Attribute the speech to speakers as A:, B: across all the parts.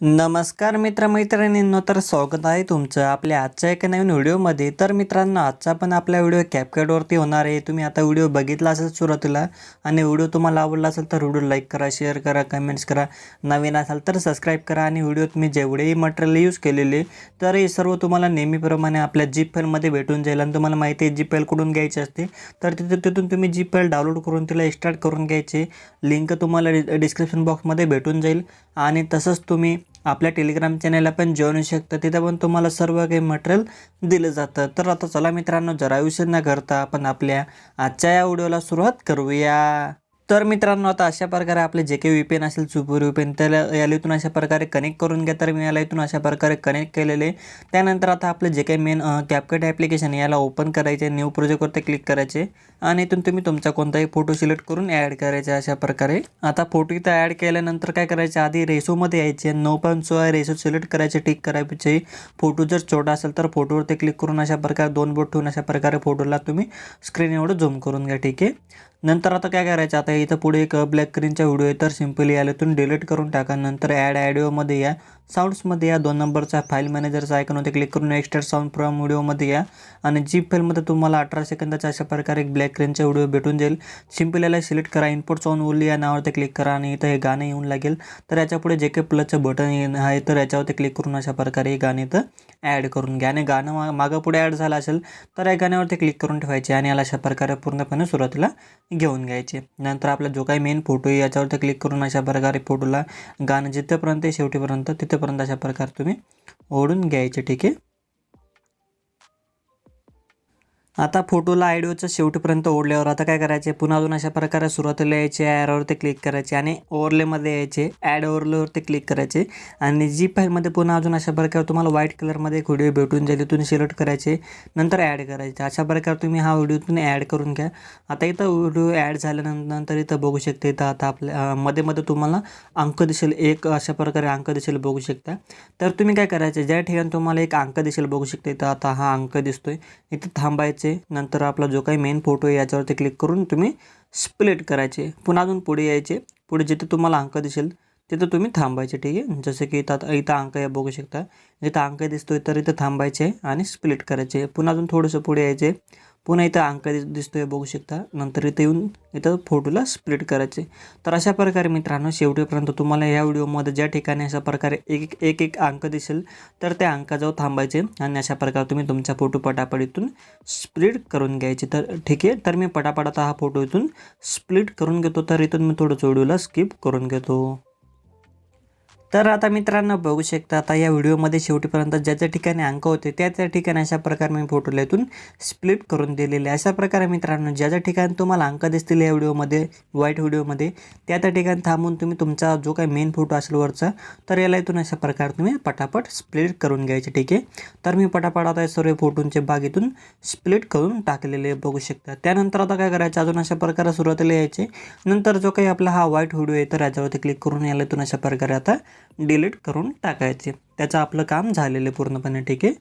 A: नमस्कार मित्रमैत्रिणींनो तर स्वागत आहे तुमचं आपल्या आजच्या एका नवीन व्हिडिओमध्ये. तर मित्रांनो आजचा पण आपला व्हिडिओ कॅपकॅटवरती होणार आहे. तुम्ही आता व्हिडिओ बघितला असेल सुरुवातीला आणि व्हिडिओ तुम्हाला आवडला असेल तर व्हिडिओ लाईक करा शेअर करा कमेंट्स करा. नवीन असाल तर सबस्क्राईब करा आणि व्हिडिओ तुम्ही जेवढेही मटेरियल यूज केलेले तर हे सर्व तुम्हाला नेहमीप्रमाणे आपल्या जीप फेलमध्ये भेटून जाईल आणि तुम्हाला माहिती आहे जी फेल कुठून घ्यायची असते. तर तिथे तिथून तुम्ही जी फेल डाउनलोड करून तिला स्टार्ट करून घ्यायची. लिंक तुम्हाला डिस्क्रिप्शन बॉक्समध्ये भेटून जाईल. आणि तसंच तुम्ही आपल्या टेलिग्राम चॅनलला पण जॉईन होऊ शकतं. तिथे पण तुम्हाला सर्व काही मटेरियल दिलं जातं. तर आता चला मित्रांनो जरा विषय न करता आपण आपल्या आजच्या या व्हिडिओला सुरुवात करूया. तर मित्रांनो आता अशा प्रकारे आपले जे काही व्ही असेल सुपर व्ही पेन त्याला याला इथून अशा प्रकारे कनेक्ट करून घ्या. तर मी याला इथून अशा प्रकारे कनेक्ट केलेले त्यानंतर आता आपलं जे काही मेन कॅपकट ॲप्लिकेशन याला ओपन करायचे न्यू प्रोजेक्टवरती क्लिक करायचे आणि इथून तुम्ही तुमचा कोणताही फोटो सिलेक्ट करून ॲड करायचे अशा प्रकारे. आता फोटो इथं ॲड केल्यानंतर काय करायचे आधी रेसोमध्ये यायचे नऊ पण सोळा रेसो सिलेक्ट करायचे टिक करायचे फोटो जर छोटा असेल तर फोटोवरती क्लिक करून अशा प्रकारे दोन बोट ठेवून अशा प्रकारे फोटोला तुम्ही स्क्रीन एवढं झूम करून घ्या ठीक आहे? नंतर आता काय करायचं? आता इथं पुढे एक ब्लॅक स्क्रीनचा व्हिडिओ आहे तर सिम्पली आल्यातून डिलीट करून टाका. नंतर ॲड ॲडिओमध्ये या. साऊंड्समध्ये या. दोन नंबरचा फाईल मॅनेजरचा आयकन होते क्लिक करून एक्स्ट्रा साऊंड फ्रॉम व्हिडिओमध्ये या. आणि जीप फाईलमध्ये तुम्हाला अठरा सेकंदाचा अशा प्रकारे एक ब्लॅक स्क्रीनचा व्हिडिओ भेटून जाईल. सिंपल याला सिलेक्ट करा. इनपुट साऊंड ओली या नावावरती क्लिक करा आणि इथं हे गाणं येऊन लागेल. तर याच्यापुढे जे काही प्लसचं बटन आहे तर याच्यावरती क्लिक करून अशा प्रकारे हे गाणे इथं ॲड करून घ्या. आणि गाणं मा मागं पुढे ॲड झालं असेल तर या गाण्यावरती क्लिक करून ठेवायचे आणि याला अशा प्रकारे पूर्णपणे सुरुवातीला घेऊन घ्यायचे. नंतर आपला जो काही मेन फोटो आहे याच्यावरती क्लिक करून अशा प्रकारे फोटोला गाणं जिथेपर्यंत आहे शेवटीपर्यंत तिथेपर्यंत अशा प्रकारे तुम्ही ओढून घ्यायचे. ठीक आहे? आता फोटोला आयडिओच्या शेवटीपर्यंत ओढल्यावर आता काय करायचे? पुन्हा अजून अशा प्रकारे सुरुवातीला यायचे ॲरवरती क्लिक करायचे आणि ओवरलेमध्ये यायचे ॲड ओवरलेवरती क्लिक करायचे. आणि जी फाईलमध्ये पुन्हा अजून अशा प्रकारे तुम्हाला व्हाईट कलरमध्ये एक व्हिडिओ भेटून जाईल तिथून सिलेक्ट करायचे नंतर ॲड करायचे. अशा प्रकारे तुम्ही हा व्हिडिओ तुम्ही ॲड करून घ्या. आता इथं व्हिडिओ ॲड झाल्यानंतर इथं बघू शकता इथं आता आपल्या मध्ये मध्ये तुम्हाला अंक दिसेल. एक अशा प्रकारे अंक दिसेल बघू शकता. तर तुम्ही काय करायचे? ज्या ठिकाणी तुम्हाला एक अंक दिसेल बघू शकता इथं आता हा अंक दिसतोय. इथं थांबायचे नंतर आपला जो काही मेन फोटो आहे याच्यावरती क्लिक करून तुम्ही स्प्लिट करायचे. पुन्हा अजून पुढे यायचे. पुढे जिथे तुम्हाला अंक दिसेल तिथं तुम्ही थांबायचे ठीक आहे? जसं की इथं इथं अंक या बघू शकता. इथं अंक दिसतोय तर इथं थांबायचे आणि स्प्लिट करायचे. पुन्हा अजून थोडंसं पुढे यायचे. पुन्हा इथं अंक दिस दिसतोय बघू शकता. नंतर इथं येऊन इथं फोटोला स्प्लिट करायचे. तर अशा प्रकारे मित्रांनो शेवटीपर्यंत तुम्हाला या व्हिडिओमध्ये ज्या ठिकाणी अशा प्रकारे एक एक एक अंक दिसेल तर त्या अंकाजवळ थांबायचे आणि अशा प्रकारे तुम्ही तुमचा फोटो पटापट इथून स्प्लिट करून घ्यायचे. तर ठीक आहे तर मी पटापट आता हा फोटो इथून स्प्लिट करून घेतो. तर इथून मी थोडं व्हिडिओला स्किप करून घेतो. तर आता मित्रांनो बघू शकता आता या व्हिडिओमध्ये शेवटीपर्यंत ज्या ज्या ठिकाणी अंक होते त्या त्या ठिकाणी अशा प्रकारे मी फोटोला स्प्लिट करून दिलेले अशा प्रकारे मित्रांनो ज्या ज्या ठिकाणी तुम्हाला अंक दिसतील या व्हिडिओमध्ये व्हाईट व्हिडिओमध्ये त्या त्या ठिकाणी थांबून तुम्ही तुमचा जो काही मेन फोटो असेल वरचा तर याला इथून अशा प्रकारे तुम्ही पटापट स्प्लिट करून घ्यायचे ठीक आहे? तर मी पटापट आता सर्व फोटोंचे भाग इथून स्प्लिट करून टाकलेले बघू शकता. त्यानंतर आता काय करायचं? अजून अशा प्रकारे सुरुवातीला यायचे. नंतर जो काही आपला हा व्हाईट व्हिडिओ आहे तर याच्यावरती क्लिक करून याला इथून अशा प्रकारे आता डिलीट करून टाकायचे. त्याचं आपलं काम झालेलं आहे पूर्णपणे ठीक आहे?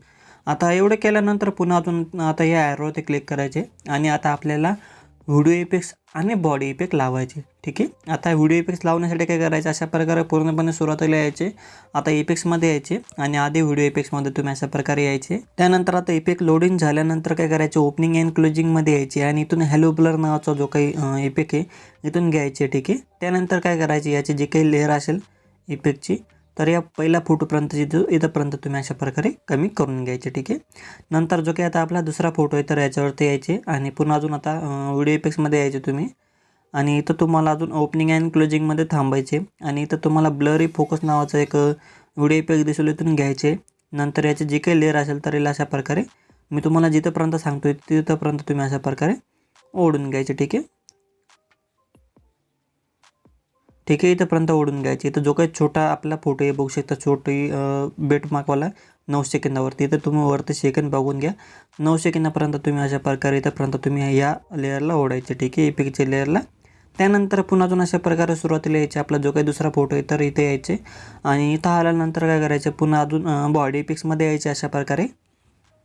A: आता एवढं केल्यानंतर पुन्हा अजून आता या ॲरोवरती क्लिक करायचे आणि आता आपल्याला व्हिडिओ इफेक्ट्स आणि बॉडी इफेक्ट लावायचे ठीक आहे? आता व्हिडिओ इफेक्ट्स लावण्यासाठी काय करायचं? अशा प्रकारे पूर्णपणे सुरुवातीला यायचे. आता इफेक्ट्समध्ये यायचे आणि आधी व्हिडिओ इफेक्ट्समध्ये तुम्ही अशा प्रकारे यायचे. त्यानंतर आता इफेक्ट लोडिंग झाल्यानंतर काय करायचे? ओपनिंग अँड क्लोजिंगमध्ये यायचे आणि इथून हॅलो ब्लर नावाचा जो काही इफेक्ट आहे इथून घ्यायचे ठीक आहे? त्यानंतर काय करायचे? याचे जे काही लेअर असेल इफेक्टची. तर या पहिल्या फोटोपर्यंत जिथं इथंपर्यंत तुम्ही अशा प्रकारे कमी करून घ्यायचे ठीक आहे? नंतर जो काही आता आपला दुसरा फोटो आहे तर याच्यावरती यायचे आणि पुन्हा अजून आता व्हिडिओ इफेक्ट्समध्ये यायचे तुम्ही. आणि इथं तुम्हाला अजून ओपनिंग अँड क्लोजिंगमध्ये थांबायचे. आणि इथं तुम्हाला ब्लरी फोकस नावाचं एक व्हिडिओ इफेक्ट दिसेल इथून घ्यायचे. नंतर याचे जे काही लेअर असेल तर याला अशा प्रकारे मी तुम्हाला जिथंपर्यंत सांगतो तिथंपर्यंत तुम्ही अशा प्रकारे ओढून घ्यायचे ठीक आहे? ठीक आहे इथंपर्यंत ओढून घ्यायची. इथं जो काही छोटा आपला फोटो आहे बघू शकता छोटी बेट मार्कवाला नऊ सेकंदावरती. इथं तुम्ही वरती सेकंद बघून घ्या. नऊ सेकंदापर्यंत तुम्ही अशा प्रकारे इथंपर्यंत तुम्ही या लेअरला ओढायचे ठीक आहे इपिकच्या लेअरला त्यानंतर पुन्हा अजून अशा प्रकारे सुरुवातीला यायचे. आपला जो काही दुसरा फोटो आहे तर इथे यायचे. आणि इथं आल्यानंतर काय करायचं पुन्हा अजून बॉडी पिक्समध्ये यायचे अशा प्रकारे.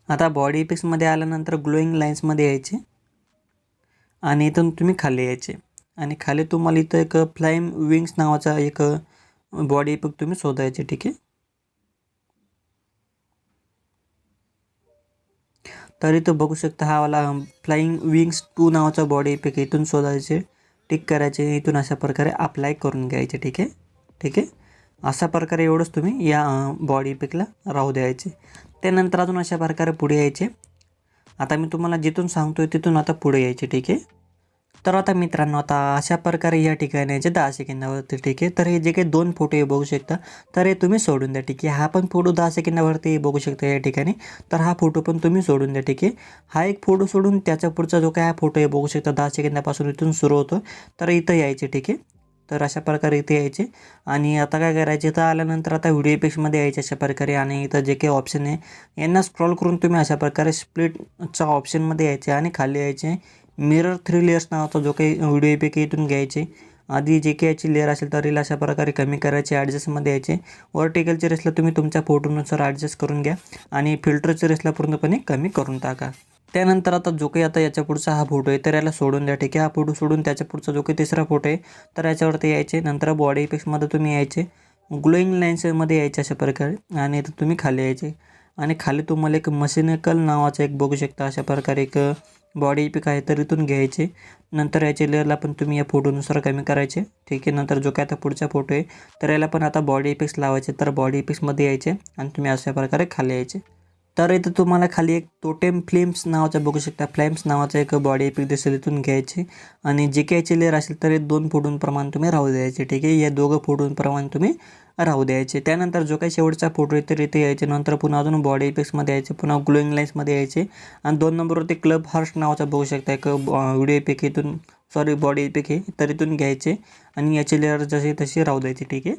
A: आता बॉडी पिक्समध्ये आल्यानंतर ग्लोईंग लाईन्समध्ये यायचे. आणि इथून तुम्ही खाली यायचे. आणि खाली तुम्हाला इथं एक फ्लाईम विंग्स नावाचा एक बॉडी इफेक्ट तुम्ही शोधायचे ठीक आहे? तर इथं बघू शकता हा वाला फ्लाईंग विंग्स टू नावाचा बॉडी इफेक्ट इथून शोधायचे टिक करायचे इथून अशा प्रकारे अप्लाय करून घ्यायचे ठीक आहे? ठीक आहे? अशा प्रकारे एवढंच तुम्ही या बॉडी इफेक्टला राहू द्यायचे. त्यानंतर अजून अशा प्रकारे पुढे यायचे. आता मी तुम्हाला जिथून सांगतोय तिथून आता पुढे यायचे ठीक आहे? तर आता मित्रांनो आता अशा प्रकारे या ठिकाणी यायचे दहा सेकंदावरती ठीक आहे तर हे जे काही दोन फोटो हे बघू शकता तर हे तुम्ही सोडून द्या ठीक आहे. हा पण फोटो दहा सेकंदावरती बघू शकता या ठिकाणी तर हा फोटो पण तुम्ही सोडून द्या ठीक आहे. हा एक फोटो सोडून त्याच्या पुढचा जो काय हा फोटो हे बघू शकता दहा सेकंदापासून इथून सुरू होतो तर इथं यायचे ठीक आहे. तर अशा प्रकारे इथे यायचे आणि आता काय करायचे इथं आल्यानंतर आता व्हिडिओ पिक्समध्ये यायचे अशा प्रकारे आणि इथं जे काही ऑप्शन आहे यांना स्क्रॉल करून तुम्ही अशा प्रकारे स्प्लिटच्या ऑप्शनमध्ये यायचे आणि खाली यायचे. मिरर थ्री लेयर्स नावाचा जो काही व्हिडिओ इफेक्ट इथून घ्यायचे. आधी जे काही याची लेअर असेल तर रील अशा प्रकारे कमी करायचे ॲडजस्टमध्ये यायचे. वर्टिकलच्या रेसला तुम्ही तुमच्या फोटोनुसार ॲडजस्ट करून घ्या आणि फिल्टरच्या रेसला पूर्णपणे कमी करून टाका. त्यानंतर आता जो काही आता याच्या पुढचा हा फोटो आहे तर याला सोडून द्या ठीक आहे? हा फोटो सोडून त्याच्या पुढचा जो काही तिसरा फोटो आहे तर याच्यावरती यायचे. नंतर बॉडी इफेक्ट्समध्ये तुम्ही यायचे. ग्लोईंग लाईन्समध्ये यायचे अशा प्रकारे आणि तुम्ही खाली यायचे. आणि खाली तुम्हाला एक मशिनिकल नावाचं एक बघू शकता अशा प्रकारे एक बॉडी इपिक आहे तर इथून घ्यायचे. नंतर याच्या लेअरला पण तुम्ही या फोटोनुसार कमी करायचे. ठीक आहे नंतर जो काय आता पुढचा फोटो आहे तर याला पण आता बॉडी इफेक्ट्स लावायचे. तर बॉडी इफेक्ट्समध्ये यायचे आणि तुम्ही अशा प्रकारे खाली यायचे. तर इथं तुम्हाला खाली एक टोटेम फ्लेम्स नावाचा बघू शकता. फ्लेम्स नावाचा एक बॉडी एपिक दिसेल इथून घ्यायचे. आणि जे काही लेअर असेल तर हे दोन फोटोंप्रमाणे तुम्ही राहू द्यायचे ठीक आहे? या दोघं फोटोंप्रमाणे तुम्ही राहू द्यायचे. त्यानंतर जो काही शेवटचा फोटो आहे तर इथे यायचे. नंतर पुन्हा अजून बॉडी इफेक्ट्समध्ये यायचे. पुन्हा ग्लोईंग लाईन्समध्ये यायचे. आणि दोन नंबरवरती क्लब हर्ष नावाचा बघू शकता. एक व्हिडिओ इफेक्ट इथून सॉरी बॉडी इफेक्ट हे तर इथून घ्यायचे आणि याचे लेअर जसे तशी राहू द्यायची ठीक आहे?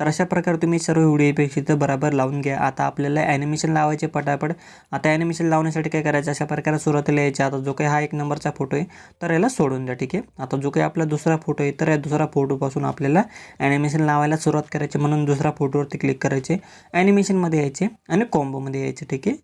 A: तर अशा प्रकारे तुम्ही सर्व व्हिडिओ इफेक्ट इथं बरोबर लावून घ्या. आता आपल्याला ॲनिमेशन लावायचे पटापट. आता ॲनिमेशन लावण्यासाठी काय करायचं? अशा प्रकारे सुरुवातीला यायचे. आता जो काही हा एक नंबरचा फोटो आहे तर याला सोडून द्या ठीक आहे? आता जो काही आपला दुसरा फोटो आहे तर या दुसरा फोटोपासून आपल्याला ॲनिमेशन लावायला सुरुवात करायची. म्हणून दुसरा फोटोवरती क्लिक करायचे. ॲनिमेशनमध्ये यायचे आणि कॉम्बोमध्ये यायचे ठीक आहे?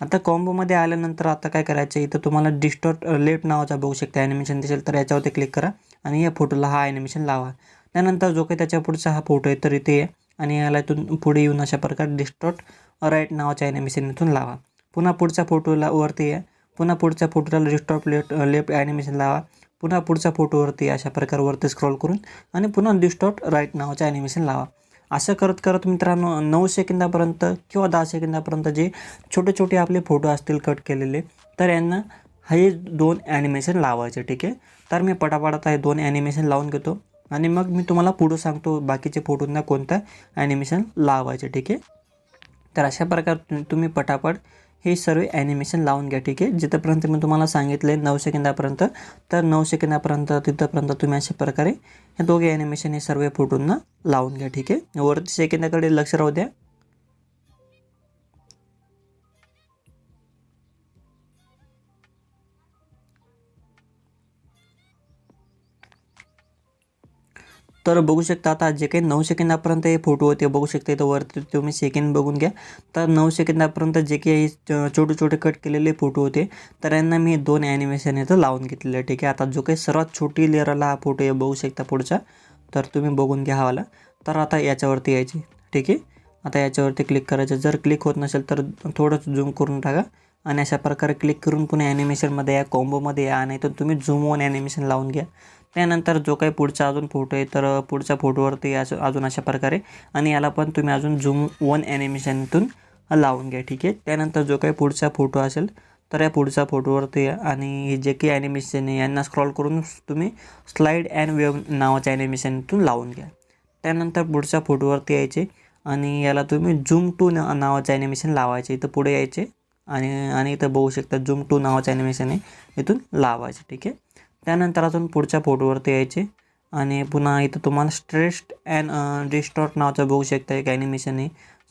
A: आता कॉम्बोमध्ये आल्यानंतर आता काय करायचं? इथं तुम्हाला डिस्टॉर्ट लेफ्ट नावाचा बघू शकता. ॲनिमेशन दिसेल तर याच्यावरती क्लिक करा आणि या फोटोला हा ॲनिमेशन लावा. त्यानंतर जो काही त्याच्या पुढचा हा फोटो आहे तर इथे आहे आणि याला इथून पुढे येऊन अशा प्रकारे डिस्टॉर्ट राईट नावाच्या ॲनिमेशन इथून लावा. पुन्हा पुढच्या फोटोला वरती या. पुन्हा पुढच्या फोटोला डिस्टॉप लेफ्ट लेफ्ट ॲनिमेशन लावा. पुन्हा पुढच्या फोटोवरती अशा प्रकारे वरती स्क्रॉल करून आणि पुन्हा डिस्टॉट राईट नावाचं ॲनिमेशन लावा. असं करत करत मित्रांनो नऊ सेकंदापर्यंत किंवा दहा सेकंदापर्यंत जे छोटे छोटे आपले फोटो असतील कट केलेले तर यांना हे दोन ॲनिमेशन लावायचे ठीक आहे? तर मी पटापटात हे दोन ॲनिमेशन लावून घेतो आणि मग मी तुम्हाला पुढं सांगतो बाकीचे फोटोंना कोणतं ॲनिमेशन लावायचे ठीक आहे? तर अशा प्रकारे तुम्ही पटापट हे सर्व ॲनिमेशन लावून घ्या ठीक आहे? जिथंपर्यंत मी तुम्हाला सांगितले नऊ सेकंदापर्यंत तर नऊ सेकंदापर्यंत तिथंपर्यंत तुम्ही अशा प्रकारे हे दोघे ॲनिमेशन हे सर्व फोटोंना लावून घ्या ठीक आहे? वरती सेकंदाकडे लक्ष राहू द्या. तर बघू शकता आता जे काही नऊ सेकंदापर्यंत हे फोटो होते बघू शकता इथं वरती तुम्ही सेकंड बघून घ्या. तर नऊ सेकंदापर्यंत जे काही छोटे छोटे कट केलेले फोटो होते तर यांना मी दोन ॲनिमेशन इथं लावून घेतलेलं ठीक आहे. आता जो काही सर्वात छोटी लेअरला हा फोटो आहे बघू शकता पुढचा. तर तुम्ही बघून घ्या हवाला तर आता याच्यावरती यायची ठीक आहे. आता याच्यावरती क्लिक करायचं. जर क्लिक होत नसेल तर थोडंच झूम करून टाका. आणि अशा प्रकारे क्लिक करून पुन्हा ॲनिमेशनमध्ये या कॉम्बोमध्ये या आणि तर तुम्ही झूम ऑन ॲनिमेशन लावून घ्या. त्यानंतर जो काही पुढचा अजून फोटो आहे तर पुढच्या फोटोवरती असं अजून अशा प्रकारे. आणि याला पण तुम्ही अजून झूम वन ॲनिमेशनतून लावून घ्या ठीक आहे. त्यानंतर जो काही पुढचा फोटो असेल तर या पुढच्या फोटोवरती आणि जे काही ॲनिमेशन आहे यांना स्क्रॉल करून तुम्ही स्लाईड अँड वेव नावाच्या ॲनिमेशनतून लावून घ्या. त्यानंतर पुढच्या फोटोवरती यायचे. आणि याला तुम्ही झूम टू नावाचं ॲनिमेशन लावायचे. इथं पुढे यायचे. आणि आणि इथं बघू शकता झूम टू नावाचं ॲनिमेशन आहे. इथून लावायचे ठीक आहे. त्यानंतर अजून पुढच्या फोटोवरती यायचे. आणि पुन्हा इथं तुम्हाला स्ट्रेस्ट अँड डिस्टॉर्ट नावाचं बघू शकता एक ॲनिमेशन आहे.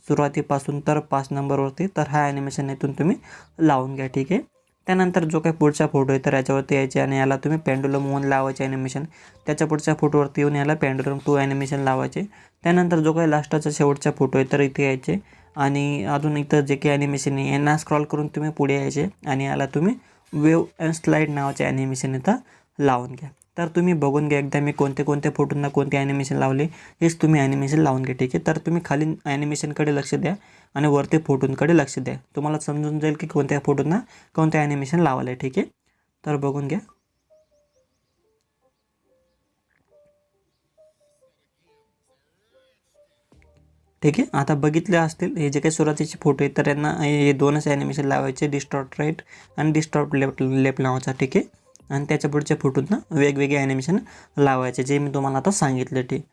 A: सुरुवातीपासून तर पाच नंबरवरती तर हा ॲनिमेशन इथून तुम्ही लावून घ्या ठीक आहे? त्यानंतर जो काही पुढचा फोटो आहे तर याच्यावरती यायचे आणि याला तुम्ही पेंडुलम वन लावायचे ॲनिमेशन त्याच्या पुढच्या फोटोवरती येऊन याला पेंडुलम टू ॲनिमेशन लावायचे. त्यानंतर जो काही लास्टाचा शेवटचा फोटो आहे तर इथे यायचे. आणि अजून इथं जे काही ॲनिमेशन आहे यांना स्क्रॉल करून तुम्ही पुढे यायचे. आणि याला तुम्ही वेव अँड स्लाईड नावाचे ॲनिमेशन इथं लावून घ्या. तर तुम्ही बघून घ्या एकदा मी कोणते कोणते फोटोंना कोणते ॲनिमेशन लावले हेच तुम्ही ॲनिमेशन लावून घ्या ठीक आहे? तर तुम्ही खाली ॲनिमेशनकडे लक्ष द्या आणि वरती फोटोंकडे लक्ष द्या. तुम्हाला समजून जाईल की कोणत्या फोटोंना कोणते ॲनिमेशन लावायला आहे ठीक आहे? तर बघून घ्या. ठीक आहे? आता बघितले असतील हे जे काही सुरुवातीचे फोटो आहेत तर यांना हे दोनच ॲनिमेशन लावायचे डिस्टॉर्ट राईट आणि डिस्टॉर्ट लेफ्ट लेफ्ट लावायचा ठीक आहे? आणि त्याच्या पुढच्या फोटोतनं वेगवेगळे ॲनिमेशन लावायचे जे मी तुम्हाला आता सांगितलं ते.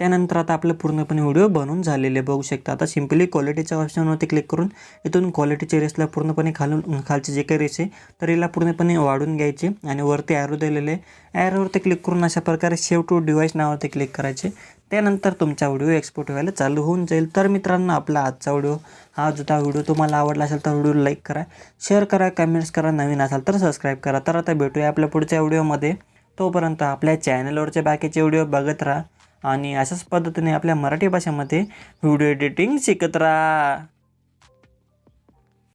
A: त्यानंतर आता आपलं पूर्णपणे व्हिडिओ बनवून झालेले बघू शकता आता सिम्पली क्वालिटीच्या ऑप्शनवरती क्लिक करून इथून क्वालिटीच्या रेसला पूर्णपणे खालून खालचे जे काही रेस आहे तर याला पूर्णपणे वाढून घ्यायचे आणि वरती ॲरो दिलेले ॲरोवरती क्लिक करून अशा प्रकारे शेव टू डिवाईस नावावरती क्लिक करायचे. त्यानंतर तुमचा व्हिडिओ एक्सपोर्ट व्हायला चालू होऊन जाईल. तर मित्रांनो आपला आजचा व्हिडिओ हा जो हा व्हिडिओ तुम्हाला आवडला असेल तर व्हिडिओ लाईक करा शेअर करा कमेंट्स करा. नवीन असाल तर सबस्क्राईब करा. तर आता भेटूया आपल्या पुढच्या व्हिडिओमध्ये तोपर्यंत आपल्या चॅनलवरचे बाकीचे व्हिडिओ बघत राहा आणि अशाच पद्धतीने आपल्या मराठी भाषेमध्ये व्हिडिओ एडिटिंग शिकत राहा.